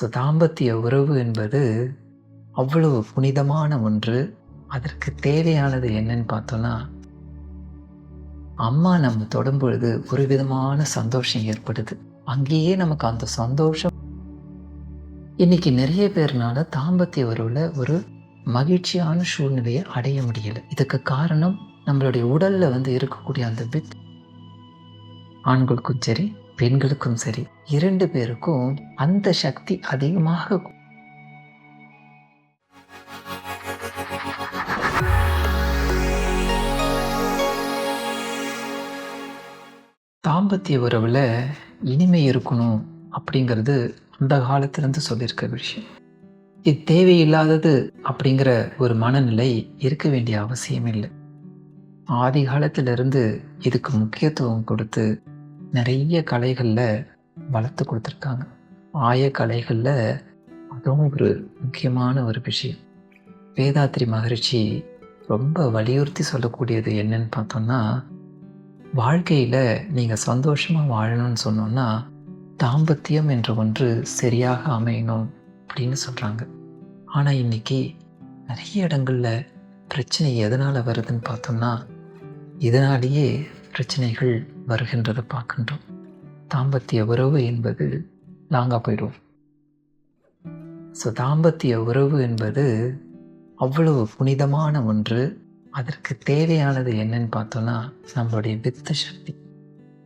So தாம்பத்திய உறவு என்பது அவ்வளவு புனிதமான ஒன்று. அதற்கு தேவையானது என்னன்னு பார்த்தோன்னா அம்மா நம்ம தொடும்பொழுது ஒரு விதமான சந்தோஷம் ஏற்படுது. அங்கேயே நமக்கு அந்த சந்தோஷம். இன்னைக்கு நிறைய பேர்னால தாம்பத்திய உறவில் ஒரு மகிழ்ச்சியான சூழ்நிலையை அடைய முடியலை. இதுக்கு காரணம் நம்மளுடைய உடலில் வந்து இருக்கக்கூடிய அந்த பித் ஆண்களுக்கும் சரி பெண்களுக்கும் சரி இரண்டு பேருக்கும் அந்த சக்தி அதிகமாக தாம்பத்திய உறவில் இனிமை இருக்கணும் அப்படிங்கிறது அந்த காலத்திலேருந்து சொல்லியிருக்க விஷயம். இது தேவையில்லாதது அப்படிங்கிற ஒரு மனநிலை இருக்க வேண்டிய அவசியம் இல்லை ஆதி காலத்திலிருந்து இதுக்கு முக்கியத்துவம் கொடுத்து நிறைய கலைகளில் வளர்த்து கொடுத்துருக்காங்க. ஆய கலைகளில் அதுவும் ஒரு முக்கியமான ஒரு விஷயம். வேதாத்ரி மகரிஷி ரொம்ப வலியுறுத்தி சொல்லக்கூடியது என்னன்னு பார்த்தோம்னா வாழ்க்கையில் நீங்கள் சந்தோஷமாக வாழணும்னு சொன்னோன்னா தாம்பத்தியம் என்ற ஒன்று சரியாக அமையணும் அப்படின்னு சொல்கிறாங்க ஆனால் இன்னைக்கு நிறைய இடங்களில் பிரச்சனை எதனால் வருதுன்னு பார்த்தோம்னா இதனாலேயே பிரச்சனைகள் வருகின்றதை பார்க்கின்றோம். தாம்பத்திய உறவு என்பது லாங்காக போயிடும் ஸோ தாம்பத்திய உறவு என்பது அவ்வளவு புனிதமான ஒன்று. அதற்கு தேவையானது என்னன்னு பார்த்தோன்னா நம்மளுடைய வித்த சக்தி.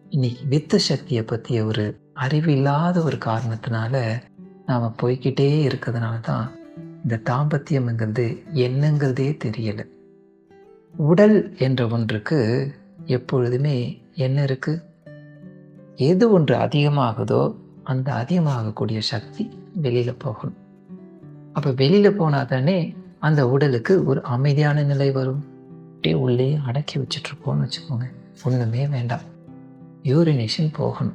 இன்னைக்கு வித்த சக்தியை பற்றிய ஒரு அறிவு இல்லாத ஒரு காரணத்தினால நாம் போய்கிட்டே இருக்கிறதுனால தான் இந்த தாம்பத்தியம்ங்கிறது என்னங்கிறதே தெரியலை. உடல் என்ற ஒன்றுக்கு எப்பொழுதுமே என்ன இருக்குது எது ஒன்று அதிகமாகுதோ அந்த அதிகமாகக்கூடிய சக்தி வெளியில் போகணும் அப்போ வெளியில் போனால் தானே அந்த உடலுக்கு ஒரு அமைதியான நிலை வரும். அப்படியே உள்ளே அடக்கி வச்சிட்ருப்போம்னு வச்சுக்கோங்க. ஒன்றுமே வேண்டாம். யூரினேஷன் போகணும்.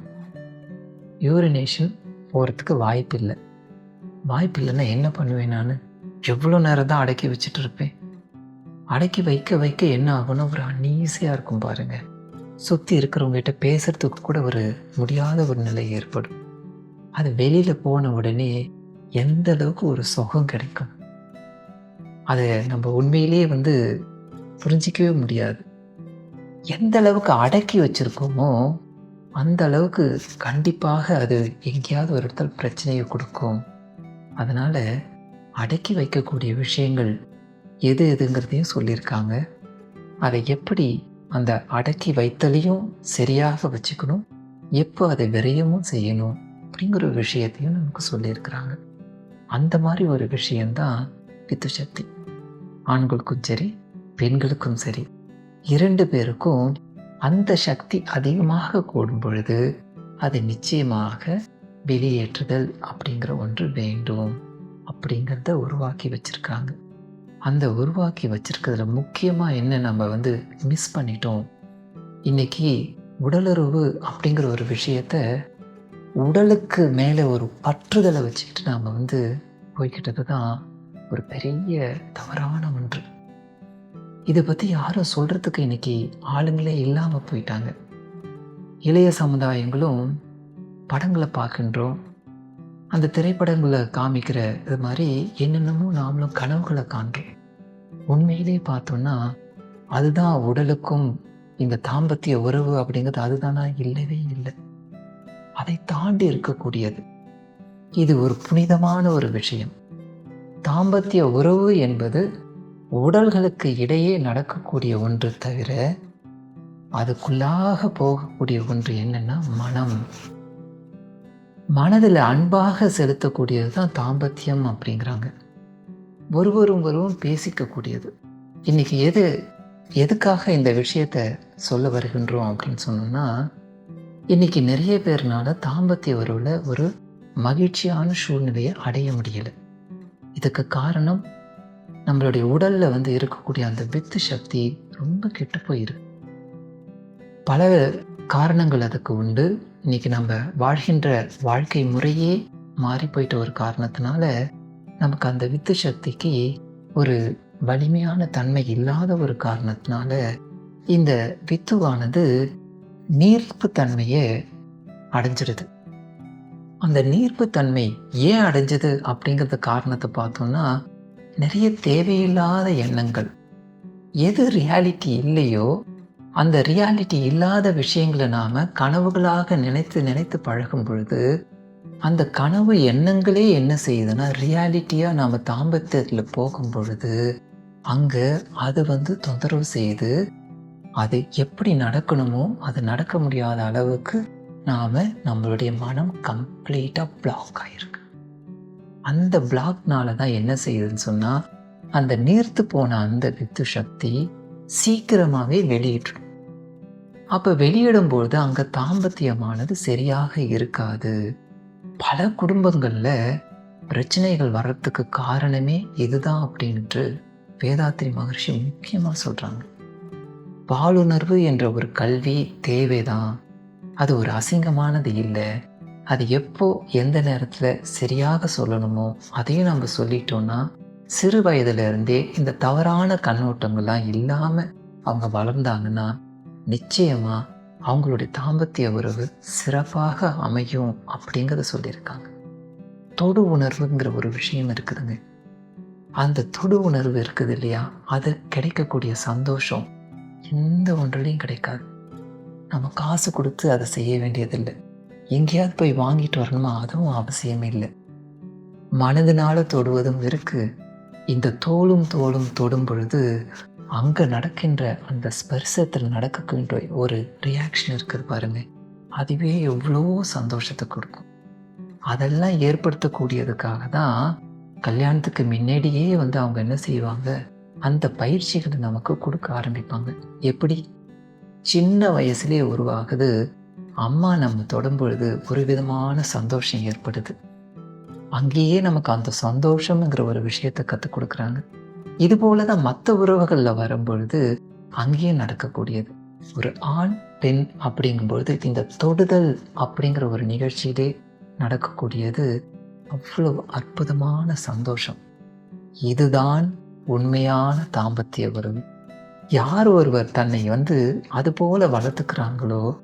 யூரினேஷன் போகிறதுக்கு வாய்ப்பு இல்லை வாய்ப்பு இல்லைன்னா என்ன பண்ணுவேன் நான்? எவ்வளோ நேரம் தான் அடக்கி வச்சுட்டு இருப்பேன் அடக்கி வைக்க வைக்க என்ன ஆகும்னா ஒரு அன்ஈஸியாக இருக்கும் பாருங்கள் சுற்றி இருக்கிறவங்ககிட்ட பேசுகிறதுக்கு கூட ஒரு முடியாத ஒரு நிலை ஏற்படும். அது வெளியில் போன உடனே எந்த அளவுக்கு ஒரு சுகம் கிடைக்கும்? அதை நம்ம உண்மையிலேயே வந்து புரிஞ்சிக்கவே முடியாது. எந்த அளவுக்கு அடக்கி வச்சுருக்கோமோ அந்த அளவுக்கு கண்டிப்பாக அது எங்கேயாவது ஒரு இடத்துல பிரச்சனையை கொடுக்கும். அதனால் அடக்கி வைக்கக்கூடிய விஷயங்கள் எது எதுங்கிறதையும் சொல்லியிருக்காங்க. அதை எப்படி அந்த அடக்கி வைத்தலையும் சரியாக வச்சுக்கணும். எப்போ அதை விரயமும் செய்யணும் அப்படிங்கிற ஒரு விஷயத்தையும் நமக்கு சொல்லியிருக்கிறாங்க. அந்த மாதிரி ஒரு விஷயந்தான் பித்து சக்தி ஆண்களுக்கும் சரி பெண்களுக்கும் சரி இரண்டு பேருக்கும் அந்த சக்தி அதிகமாக கூடும் பொழுது அதை நிச்சயமாக வெளியேற்றுதல் அப்படிங்கிற ஒன்று வேண்டும் அப்படிங்கிறத உருவாக்கி வச்சுருக்காங்க. அந்த உருவாக்கி வச்சிருக்கிறதுல முக்கியமாக என்ன நம்ம வந்து மிஸ் பண்ணிட்டோம்? இன்றைக்கி உடலுறவு அப்படிங்கிற ஒரு விஷயத்த உடலுக்கு மேலே ஒரு பற்றுதலை வச்சுக்கிட்டு நாம் வந்து போய்கிட்டது தான் ஒரு பெரிய தவறான ஒன்று. இதை பற்றி யாரும் சொல்கிறதுக்கு இன்றைக்கி ஆளுங்களே இல்லாமல் போயிட்டாங்க. இளைய சமுதாயங்களும் படங்களை பார்க்கின்றோம். அந்த திரைப்படங்களை காமிக்கிற இது மாதிரி என்னென்னமோ நாமளும் கனவுகளை காண்றோம் உண்மையிலே பார்த்தோம்னா அதுதான் உடலுக்கும் இந்த தாம்பத்திய உறவு அப்படிங்கிறது அதுதானா? இல்லவே இல்லை. அதை தாண்டி இருக்கக்கூடியது. இது ஒரு புனிதமான ஒரு விஷயம். தாம்பத்திய உறவு என்பது உடல்களுக்கு இடையே நடக்கக்கூடிய ஒன்று தவிர அதுக்குள்ளாக போகக்கூடிய ஒன்று என்னென்னா மனம். மனதில் அன்பாக செலுத்தக்கூடியது தான் தாம்பத்தியம் அப்படிங்கிறாங்க. ஒருவரும் ஒருவரும் பேசிக்கக்கூடியது. இன்றைக்கி எது எதுக்காக இந்த விஷயத்த சொல்ல வருகின்றோம் அப்படின்னு சொன்னோம்னா இன்றைக்கி நிறைய பேர்னால தாம்பத்திய உறவில் ஒரு மகிழ்ச்சியான சூழ்நிலையை அடைய முடியலை. இதுக்கு காரணம் நம்மளுடைய உடலில் வந்து இருக்கக்கூடிய அந்த வித்து சக்தி ரொம்ப கெட்டு போயிருக்கு. பல காரணங்கள் அதுக்கு உண்டு. இன்னைக்கு நம்ம வாழ்கின்ற வாழ்க்கை முறையே மாறி போயிட்ட ஒரு காரணத்தினால நமக்கு அந்த வித்து சக்திக்கு ஒரு வலிமையான தன்மை இல்லாத ஒரு காரணத்தினால இந்த வித்துவானது நீர்ப்பு தன்மையை அடைஞ்சிடுது. அந்த நீர்ப்புத்தன்மை ஏன் அடைஞ்சது அப்படிங்கிறத காரணத்தை பார்த்தோம்னா நிறைய தேவையில்லாத எண்ணங்கள். எது ரியாலிட்டி இல்லையோ அந்த ரியாலிட்டி இல்லாத விஷயங்களை நாம் கனவுகளாக நினைத்து நினைத்து பழகும் பொழுது அந்த கனவு எண்ணங்களே என்ன செய்யுதுன்னா ரியாலிட்டியாக நாம் தாம்பத்தியத்தில் போகும் பொழுது அங்கே அது வந்து தொந்தரவு செய்து அது எப்படி நடக்கணுமோ அது நடக்க முடியாத அளவுக்கு நாம் நம்மளுடைய மனம் கம்ப்ளீட்டாக பிளாக் ஆகிருக்கு அந்த பிளாக்னால தான் என்ன செய்யுதுன்னு சொன்னால் அந்த நீர்த்து போன அந்த வித்து சக்தி சீக்கிரமாகவே வெளியிட்டுடும் அப்போ வெளியிடும்பொழுது அங்கே தாம்பத்தியமானது சரியாக இருக்காது. பல குடும்பங்களில் பிரச்சனைகள் வர்றதுக்கு காரணமே இதுதான் அப்படின்ட்டு வேதாத்திரி மகர்ஷி முக்கியமாக சொல்கிறாங்க பாலுணர்வு என்ற ஒரு கல்வி தேவைதான். அது ஒரு அசிங்கமானது இல்லை. அது எப்போ எந்த நேரத்தில் சரியாக சொல்லணுமோ அதையும் நம்ம சொல்லிட்டோன்னா சிறு வயதுலேருந்தே இந்த தவறான கண்ணோட்டங்கள்லாம் இல்லாமல் அவங்க வளர்ந்தாங்கன்னா நிச்சயமாக அவங்களுடைய தாம்பத்திய உறவு சிறப்பாக அமையும் அப்படிங்கிறத சொல்லியிருக்காங்க. தொடு உணர்வுங்கிற ஒரு விஷயம் இருக்குதுங்க. அந்த தொடு உணர்வு இருக்குது இல்லையா? அது கிடைக்கக்கூடிய சந்தோஷம் எந்த ஒன்றுலையும் கிடைக்காது. நம்ம காசு கொடுத்து அதை செய்ய வேண்டியதில்லை. எங்கேயாவது போய் வாங்கிட்டு வரணுமா? அதுவும் அவசியம் இல்லை. மனதினால தொடுவதும் இருக்குது இந்த தோளும் தோளும் தொடும் பொழுது அங்கே நடக்கின்ற அந்த ஸ்பர்சத்தில் நடக்கக்கூடிய ஒரு ரியாக்ஷன் இருக்குது பாருங்கள் அதுவே எவ்வளோ சந்தோஷத்தை கொடுக்கும். அதெல்லாம் ஏற்படுத்தக்கூடியதுக்காக தான் கல்யாணத்துக்கு முன்னாடியே வந்து அவங்க என்ன செய்வாங்க? அந்த பயிற்சிகளை நமக்கு கொடுக்க ஆரம்பிப்பாங்க. எப்படி? சின்ன வயசுலேயே உருவாகுது. அம்மா நம்ம தொடும் பொழுது ஒரு விதமான சந்தோஷம் ஏற்படுது. அங்கேயே நமக்கு அந்த சந்தோஷம்ங்கிற ஒரு விஷயத்தை கற்றுக் கொடுக்குறாங்க. இது போல தான் மற்ற உறவுகளில் வரும்பொழுது அங்கேயே நடக்கக்கூடியது. ஒரு ஆண் பெண் அப்படிங்கும்பொழுது இந்த தொடுதல் அப்படிங்கிற ஒரு நிகழ்ச்சியிலே நடக்கக்கூடியது அவ்வளோ அற்புதமான சந்தோஷம். இதுதான் உண்மையான தாம்பத்திய உறவு. யார் ஒருவர் தன்னை வந்து அது போல வளர்த்துக்கிறாங்களோ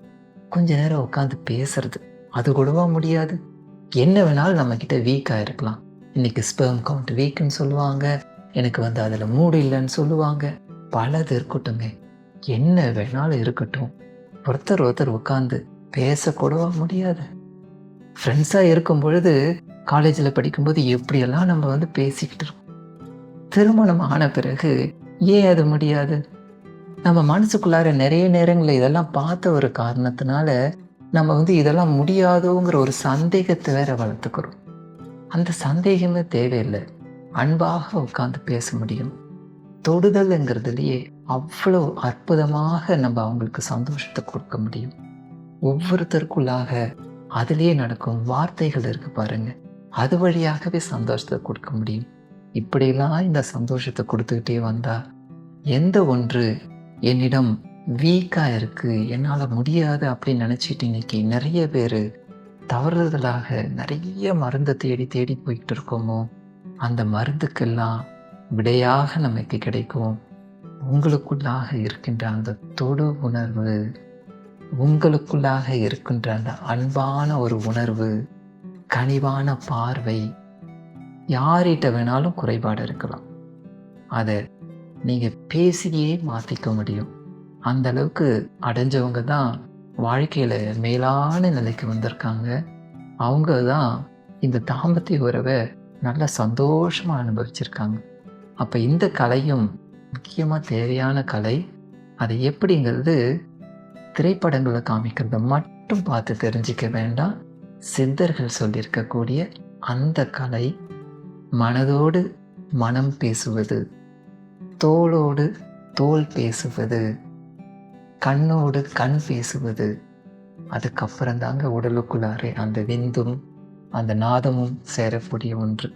கொஞ்ச நேரம் உட்காந்து பேசுறது அது கூடவா முடியாது? என்ன வேணாலும் நம்மக்கிட்ட வீக்காக இருக்கலாம். இன்றைக்கி ஸ்பெர்ம் கவுண்ட் வீக்குன்னு சொல்லுவாங்க. எனக்கு வந்து அதில் மூடு இல்லைன்னு சொல்லுவாங்க. பலது இருக்கட்டுங்க என்ன வேணாலும் இருக்கட்டும். ஒருத்தர் ஒருத்தர் உட்காந்து பேசக்கூடவா முடியாது. ஃப்ரெண்ட்ஸாக இருக்கும் பொழுது காலேஜில் படிக்கும்போது எப்படியெல்லாம் நம்ம வந்து பேசிக்கிட்டு இருக்கோம் திருமணம் ஆன பிறகு ஏன் அது முடியாது? நம்ம மனசுக்குள்ளார நிறைய நேரங்களில் இதெல்லாம் பார்த்த ஒரு காரணத்தினால நம்ம வந்து இதெல்லாம் முடியாதோங்கிற ஒரு சந்தேகத்தை வேற வளர்த்துக்கிறோம். அந்த சந்தேகமே தேவையில்லை. அன்பாக உட்காந்து பேச முடியும். தொடுதல்ங்கிறதுலையே அவ்வளோ அற்புதமாக நம்ம அவங்களுக்கு சந்தோஷத்தை கொடுக்க முடியும். ஒவ்வொருத்தருக்குள்ளாக அதுலேயே நடக்கும் வார்த்தைகள் இருக்கு பாருங்க. அது வழியாகவே சந்தோஷத்தை கொடுக்க முடியும். இப்படியெல்லாம் இந்த சந்தோஷத்தை கொடுத்துக்கிட்டே வந்தா எந்த ஒன்று என்னிடம் வீக்காக இருக்குது என்னால் முடியாது அப்படின்னு நினச்சிட்டு இன்றைக்கி நிறைய பேர் தவறுதலாக நிறைய மருந்தை தேடி தேடி போய்கிட்டு இருக்கோமோ அந்த மருந்துக்கெல்லாம் விடையாக நமக்கு கிடைக்கும். உங்களுக்குள்ளாக இருக்கின்ற அந்த தொடு உணர்வு உங்களுக்குள்ளாக இருக்கின்ற அந்த அன்பான ஒரு உணர்வு கனிவான பார்வை யார்கிட்ட வேணாலும் குறைபாடு இருக்கலாம். அதை நீங்கள் பேசியே மாற்றிக்க முடியும். அந்த அளவுக்கு அடைஞ்சவங்க தான் வாழ்க்கையில் மேலான நிலைக்கு வந்திருக்காங்க. அவங்க தான் இந்த தாம்பத்திய உறவை நல்ல சந்தோஷமாக அனுபவிச்சிருக்காங்க. அப்போ இந்த கலையும் முக்கியமாக தேவையான கலை. அது எப்படிங்கிறது திரைப்படங்களை காமிக்கிறத மட்டும் பார்த்து தெரிஞ்சிக்க வேண்டாம். சித்தர்கள் சொல்லியிருக்கக்கூடிய அந்த கலை மனதோடு மனம் பேசுவது தோளோடு தோல் பேசுவது கண்ணோடு கண் பேசுவது. அதுக்கப்புறம் தாங்க உடலுக்குள்ளாரே அந்த விந்தும் அந்த நாதமும் சேரக்கூடிய ஒன்று.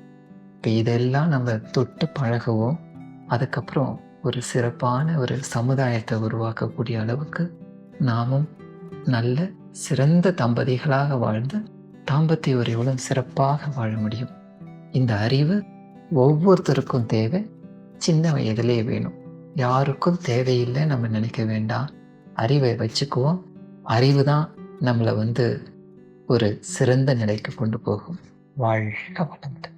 இப்போ இதெல்லாம் நம்ம தொட்டு பழகவும். அதுக்கப்புறம் ஒரு சிறப்பான ஒரு சமுதாயத்தை உருவாக்கக்கூடிய அளவுக்கு நாமும் நல்ல சிறந்த தம்பதிகளாக வாழ்ந்து தாம்பத்திய உறவுடன் சிறப்பாக வாழ முடியும். இந்த அறிவு ஒவ்வொருத்தருக்கும் தேவை. சின்ன வயதிலே வேணும். யாருக்கும் தேவையில்லை நம்ம நினைக்க வேண்டாம். அறிவை வச்சுக்குவோம். அறிவு தான் நம்மளை வந்து ஒரு சிறந்த நிலைக்கு கொண்டு போகும். வாழ்க வளமுடன்.